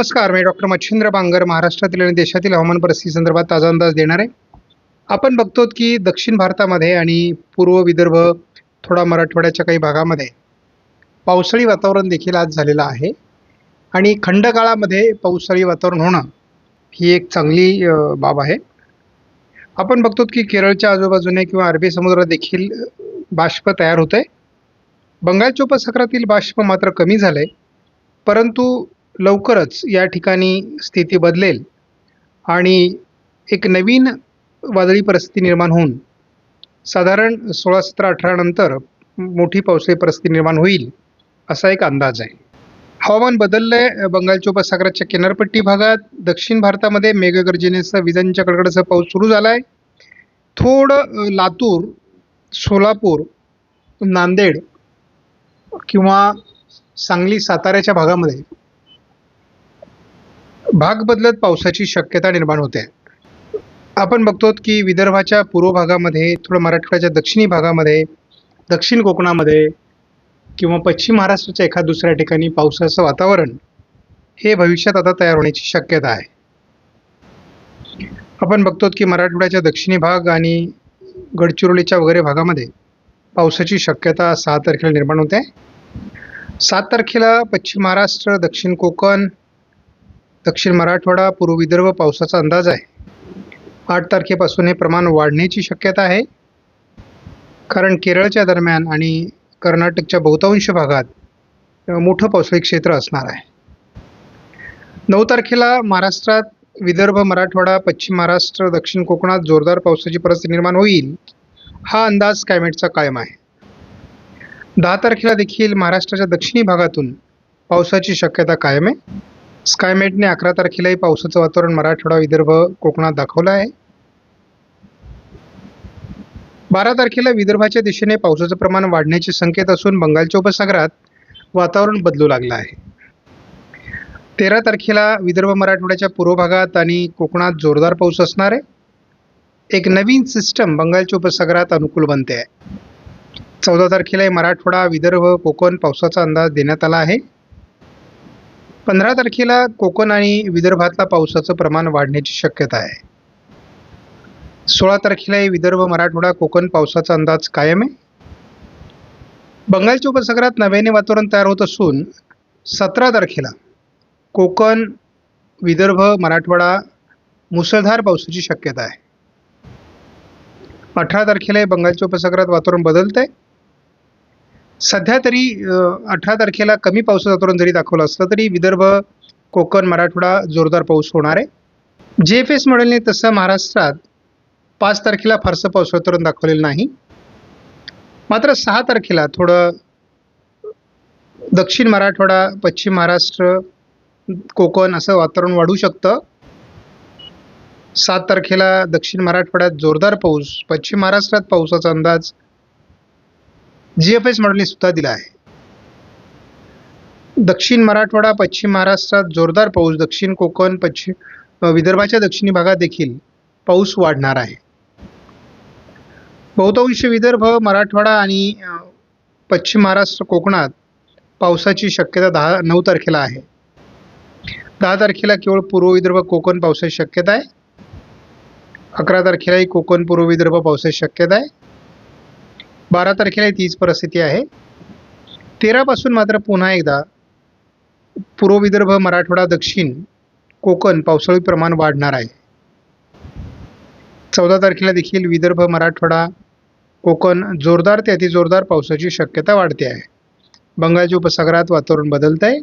नमस्कार मी डॉक्टर मच्छिंद्र बांगर महाराष्ट्रातील आणि देशातील हवामान परिस्थिती संदर्भात ताजा अंदाज देणार. आहे आपण बघतो की दक्षिण भारतामध्ये आणि पूर्व विदर्भ थोडा मराठवाड्याच्या काही भागामध्ये पावसाळी वातावरण देखील आज झालेलं आहे. आणि खंडकाळामध्ये पावसाळी वातावरण होणं ही एक चांगली बाब आहे. आपण बघतो की केरळच्या आजूबाजूने किंवा अरबी समुद्रात देखील बाष्प तयार होत आहे बंगालच्या उपसागरातील बाष्प मात्र कमी झालंय. परंतु लवकरच या ठिकाणी स्थिती बदलेल आणि एक नवीन वादळी परिस्थिती निर्माण होऊन साधारण सोळा सतरा अठरा नंतर मोठी पावसाळी परिस्थिती निर्माण होईल असा एक अंदाज आहे. हवामान बदललं आहे बंगालच्या उपसागराच्या किनारपट्टी भागात दक्षिण भारतामध्ये मेघगर्जनेसह विजांच्या कडकडाचा पाऊस सुरू झाला आहे थोडं लातूर सोलापूर नांदेड किंवा सांगली साताऱ्याच्या भागामध्ये भाग बदलत पावसाची शक्यता निर्माण होते. आपण बघतो की विदर्भाच्या पूर्व भागामध्ये थोडं मराठवाड्याच्या दक्षिणी भागामध्ये दक्षिण कोकणामध्ये किंवा पश्चिम महाराष्ट्राच्या एखाद दुसऱ्या ठिकाणी पावसाचं वातावरण हे भविष्यात आता तयार होण्याची शक्यता आहे. आपण बघतो की मराठवाड्याच्या दक्षिणी भाग आणि गडचिरोलीच्या वगैरे भागामध्ये पावसाची शक्यता सहा तारखेला निर्माण होते. सात तारखेला पश्चिम महाराष्ट्र दक्षिण कोकण दक्षिण मराठवाडा पूर्व विदर्भ पावसाचा अंदाज आहे. आठ तारखेपासून हे प्रमाण वाढण्याची शक्यता आहे. कारण केरळच्या दरम्यान आणि कर्नाटकच्या बहुतांश भागात मोठं पावसाळी क्षेत्र असणार आहे. नऊ तारखेला महाराष्ट्रात विदर्भ मराठवाडा पश्चिम महाराष्ट्र दक्षिण कोकणात जोरदार पावसाची परिस्थिती निर्माण होईल हा अंदाज स्कायमेटचा कायम आहे. दहा तारखेला देखील महाराष्ट्राच्या दक्षिणी भागातून पावसाची शक्यता कायम आहे. स्कायमेटने अकरा तारखेलाही पावसाचं वातावरण मराठवाडा विदर्भ कोकणात दाखवलं आहे. बारा तारखेला विदर्भाच्या दिशेने पावसाचं प्रमाण वाढण्याचे संकेत असून बंगालच्या उपसागरात वातावरण बदलू लागलं आहे. तेरा तारखेला विदर्भ मराठवाड्याच्या पूर्व भागात आणि कोकणात जोरदार पाऊस असणार आहे. एक नवीन सिस्टम बंगालच्या उपसागरात अनुकूल बनते आहे. चौदा तारखेला मराठवाडा विदर्भ कोकण पावसाचा अंदाज देण्यात आला आहे. पंधरा तारखेला कोकण आणि विदर्भातला पावसाचं प्रमाण वाढण्याची शक्यता आहे. सोळा तारखेला विदर्भ मराठवाडा कोकण पावसाचा अंदाज कायम आहे? बंगालच्या उपसागरात नव्याने वातावरण तयार होत असून सतरा तारखेला कोकण विदर्भ मराठवाडा मुसळधार पावसाची शक्यता आहे. अठरा तारखेला बंगालच्या उपसागरात वातावरण बदलत आहे सध्या तरी अठरा तारखेला कमी पावसाचं वातावरण जरी दाखवलं असलं तरी विदर्भ कोकण मराठवाडा जोरदार पाऊस होणार आहे. जे एफ एस मॉडेलने तसं महाराष्ट्रात पाच तारखेला फारसं पाऊस वातावरण दाखवलेलं नाही. मात्र सहा तारखेला थोडं दक्षिण मराठवाडा पश्चिम महाराष्ट्र कोकण असं वातावरण वाढू शकतं. सात तारखेला दक्षिण मराठवाड्यात जोरदार पाऊस पश्चिम महाराष्ट्रात पावसाचा अंदाज जी एफ एस मॉडेलने सुद्धा दिला आहे. दक्षिण मराठवाडा पश्चिम महाराष्ट्रात जोरदार पाऊस दक्षिण कोकण पश्चिम विदर्भाच्या दक्षिणी भागात देखील पाऊस वाढणार आहे. बहुतांश विदर्भ मराठवाडा आणि पश्चिम महाराष्ट्र कोकणात पावसाची शक्यता दहा नऊ तारखेला आहे. दहा तारखेला केवळ पूर्व विदर्भ कोकण पावसाची शक्यता आहे. अकरा तारखेलाही कोकण पूर्व विदर्भ पावसाची शक्यता आहे. बारा तारखेला तीच परिस्थिती आहे. तेरापासून मात्र पुन्हा एकदा पूर्व विदर्भ मराठवाडा दक्षिण कोकण पावसाळी प्रमाण वाढणार आहे. चौदा तारखेला देखील विदर्भ मराठवाडा कोकण जोरदार ते अतिजोरदार पावसाची शक्यता वाढते आहे. बंगालच्या उपसागरात वातावरण बदलत आहे.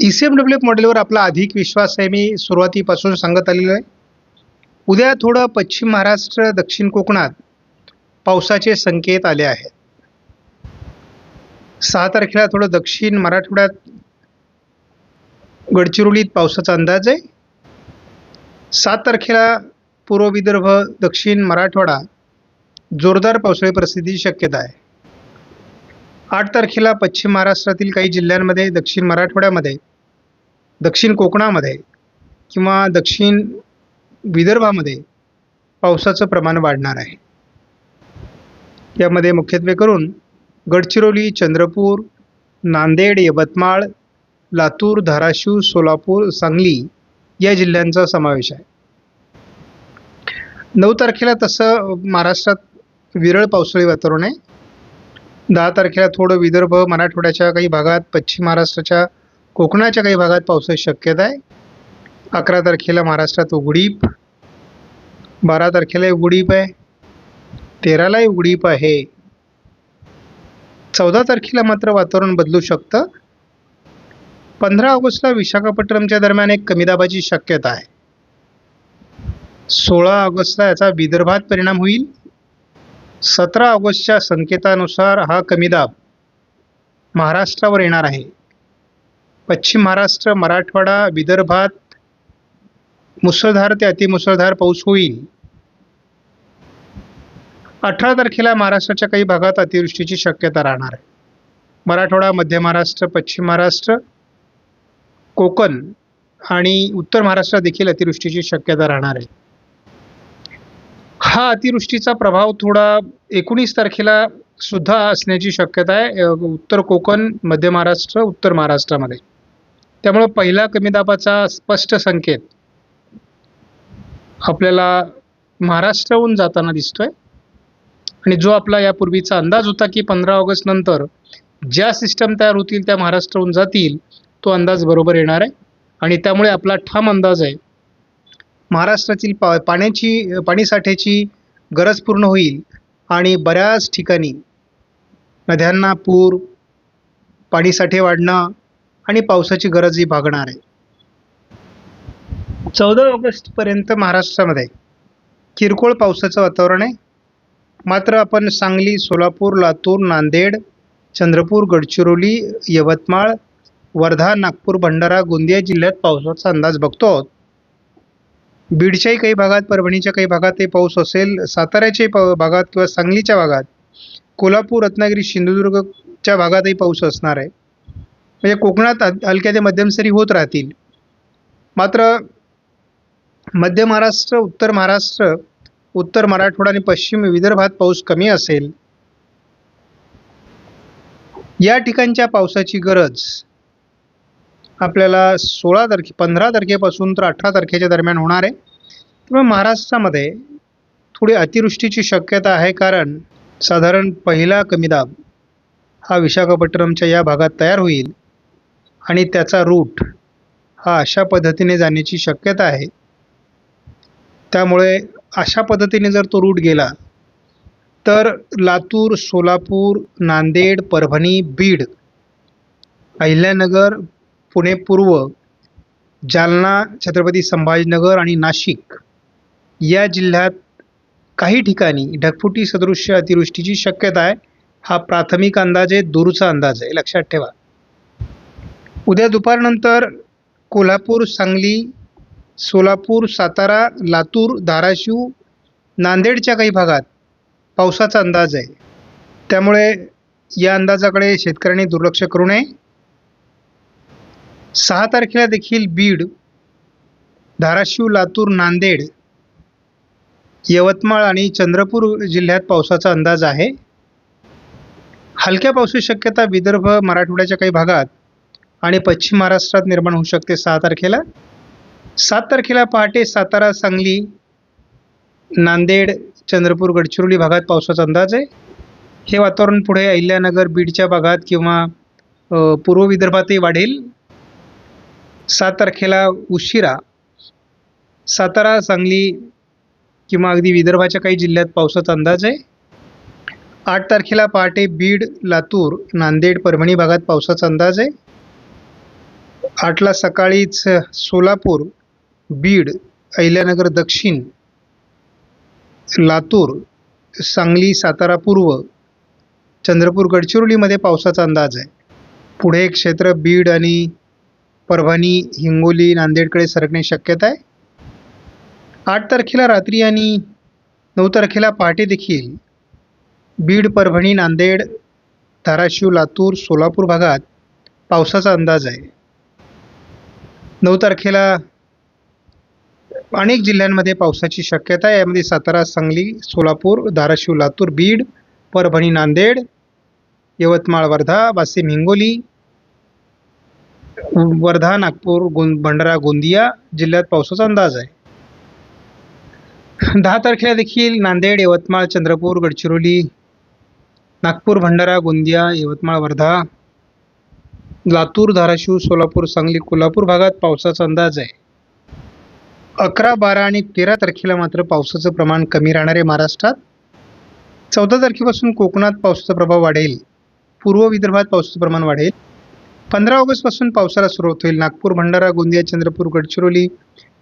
E C M W F मॉडेलवर आपला अधिक विश्वास आहे मी सुरुवातीपासून सांगत आलेलो आहे. उद्या थोडं पश्चिम महाराष्ट्र दक्षिण कोकणात पावसाचे संकेत आले आहेत. सहा तारखेला थोडं दक्षिण मराठवाड्यात गडचिरोलीत पावसाचा अंदाज आहे. सात तारखेला पूर्व विदर्भ दक्षिण मराठवाडा जोरदार पावसाळी परिस्थितीची शक्यता आहे. आठ तारखेला पश्चिम महाराष्ट्रातील काही जिल्ह्यांमध्ये दक्षिण मराठवाड्यामध्ये दक्षिण कोकणामध्ये किंवा दक्षिण विदर्भामध्ये पावसाचं प्रमाण वाढणार आहे. यामध्ये मुख्यत्वे करून गडचिरोली चंद्रपूर नांदेड यवतमाळ लातूर धाराशिव सोलापूर सांगली या जिल्ह्यांचा समावेश आहे. नऊ तारखेला तसं महाराष्ट्रात विरळ पावसाळी वातावरण आहे. दहा तारखेला थोडं विदर्भ मराठवाड्याच्या काही भागात पश्चिम महाराष्ट्राच्या कोकणाच्या काही भागात पावसाची शक्यता आहे. अकरा तारखेला महाराष्ट्रात उघडीप बारा तारखेला उघडीप आहे. तेरालाही उडीप आहे. चौदा तारखेला मात्र वातावरण बदलू शकतं. पंधरा ऑगस्टला विशाखापट्टणमच्या दरम्यान एक कमी दाबाची शक्यता आहे. सोळा ऑगस्टला याचा विदर्भात परिणाम होईल. सतरा ऑगस्टच्या संकेतानुसार हा कमी दाब महाराष्ट्रावर येणार आहे. पश्चिम महाराष्ट्र मराठवाडा विदर्भात मुसळधार ते अतिमुसळधार पाऊस होईल. अठरा तारखेला महाराष्ट्राच्या काही भागात अतिवृष्टीची शक्यता राहणार आहे. मराठवाडा मध्य महाराष्ट्र पश्चिम महाराष्ट्र कोकण आणि उत्तर महाराष्ट्रात देखील अतिवृष्टीची शक्यता राहणार आहे. हा अतिवृष्टीचा प्रभाव थोडा एकोणीस तारखेला सुद्धा असण्याची शक्यता आहे. उत्तर कोकण मध्य महाराष्ट्र उत्तर महाराष्ट्रामध्ये. त्यामुळं पहिला कमी दाबाचा स्पष्ट संकेत आपल्याला महाराष्ट्राहून जाताना दिसतोय. आणि जो आपला यापूर्वीचा अंदाज होता की पंधरा ऑगस्ट नंतर ज्या सिस्टम तयार होतील त्या महाराष्ट्राहून जातील तो अंदाज बरोबर येणार आहे. आणि त्यामुळे आपला ठाम अंदाज आहे. महाराष्ट्रातील पा पाण्याची पाणीसाठ्याची गरज पूर्ण होईल आणि बऱ्याच ठिकाणी नद्यांना पूर पाणीसाठे वाढणं आणि पावसाची गरजही भागणार आहे. चौदा ऑगस्टपर्यंत महाराष्ट्रामध्ये किरकोळ पावसाचं वातावरण आहे. मात्र आपण सांगली सोलापूर लातूर नांदेड चंद्रपूर गडचिरोली यवतमाळ वर्धा नागपूर भंडारा गोंदिया जिल्ह्यात पावसाचा अंदाज बघतो आहोत. बीडच्याही काही भागात परभणीच्या काही भागातही पाऊस असेल साताऱ्याच्याही प भागात किंवा सांगलीच्या भागात कोल्हापूर रत्नागिरी सिंधुदुर्गच्या भागातही पाऊस असणार आहे. म्हणजे कोकणात हलक्या ते मध्यम सरी होत राहतील. मात्र मध्य महाराष्ट्र उत्तर महाराष्ट्र उत्तर मराठवाडा आणि पश्चिम विदर्भात पाऊस कमी असेल. या ठिकाणच्या पावसाची गरज आपल्याला सोळा तारखे पंधरा तारखेपासून तर अठरा तारखेच्या दरम्यान होणार आहे. त्यामुळे महाराष्ट्रामध्ये थोडी अतिवृष्टीची शक्यता आहे कारण साधारण पहिला कमी दाब हा विशाखापट्टणमच्या या भागात तयार होईल आणि त्याचा रूट हा अशा पद्धतीने जाण्याची शक्यता आहे. त्यामुळे अशा पद्धतीने जर तो रूट गेला तर लातूर सोलापूर नांदेड परभणी बीड अहिल्यानगर पुणे पूर्व जालना छत्रपती संभाजीनगर आणि नाशिक या जिल्ह्यात काही ठिकाणी ढगफुटी सदृश्य अतिवृष्टीची शक्यता आहे. हा प्राथमिक अंदाज आहे दूरचा अंदाज आहे. लक्षात ठेवा. उद्या दुपारनंतर कोल्हापूर सांगली सोलापूर सातारा लातूर धाराशिव नांदेडच्या काही भागात पावसाचा अंदाज आहे. त्यामुळे या अंदाजाकडे शेतकऱ्यांनी दुर्लक्ष करू नये. सहा तारखेला देखील बीड धाराशिव लातूर नांदेड यवतमाळ आणि चंद्रपूर जिल्ह्यात पावसाचा अंदाज आहे. हलक्या पावसाची शक्यता विदर्भ मराठवाड्याच्या काही भागात आणि पश्चिम महाराष्ट्रात निर्माण होऊ शकते सहा तारखेला. सात तारखेला पहाटे सातारा सांगली नांदेड चंद्रपूर गडचिरोली भागात पावसाचा अंदाज आहे. हे वातावरण पुढे अहिल्यानगर बीडच्या भागात किंवा पूर्व विदर्भातही वाढेल. सात तारखेला उशिरा सातारा सांगली किंवा अगदी विदर्भाच्या काही जिल्ह्यात पावसाचा अंदाज आहे. आठ तारखेला पहाटे बीड लातूर नांदेड परभणी भागात पावसाचा अंदाज आहे. आठला सकाळीच सोलापूर बीड अहिल्यानगर दक्षिण लातूर सांगली सातारा पूर्व चंद्रपूर गडचिरोलीमध्ये पावसाचा अंदाज आहे. पुढे एक क्षेत्र बीड आणि परभणी हिंगोली नांदेडकडे सरकण्याची शक्यता आहे. आठ तारखेला रात्री आणि नऊ तारखेला पहाटे देखील बीड परभणी नांदेड धाराशिव लातूर सोलापूर भागात पावसाचा अंदाज आहे. नऊ तारखेला अनेक जिल्ह्यांमध्ये पावसाची शक्यता आहे. यामध्ये सातारा सांगली सोलापूर धाराशिव लातूर बीड परभणी नांदेड यवतमाळ वर्धा वाशिम हिंगोली वर्धा नागपूर गों भंडारा गोंदिया जिल्ह्यात पावसाचा अंदाज आहे. दहा तारखेला देखील नांदेड यवतमाळ चंद्रपूर गडचिरोली नागपूर भंडारा गोंदिया यवतमाळ वर्धा लातूर धाराशिव सोलापूर सांगली कोल्हापूर भागात पावसाचा अंदाज आहे. अकरा बारा आणि तेरा तारखेला मात्र पावसाचं प्रमाण कमी राहणार आहे महाराष्ट्रात. चौदा तारखेपासून कोकणात पावसाचा प्रभाव वाढेल. पूर्व विदर्भात पावसाचं प्रमाण वाढेल. पंधरा ऑगस्टपासून पावसाला सुरुवात होईल. नागपूर भंडारा गोंदिया चंद्रपूर गडचिरोली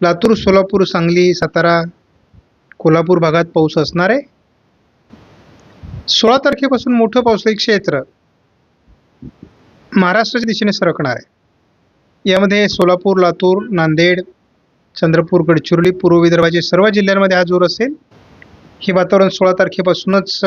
लातूर सोलापूर सांगली सातारा कोल्हापूर भागात पाऊस असणार आहे. सोळा तारखेपासून मोठं पावसाळी क्षेत्र महाराष्ट्राच्या दिशेने सरकणार आहे. यामध्ये सोलापूर लातूर नांदेड चंद्रपूर गडचिरोली पूर्व विदर्भाचे सर्व जिल्ह्यांमध्ये हा जोर असेल. हे वातावरण सोळा तारखेपासूनच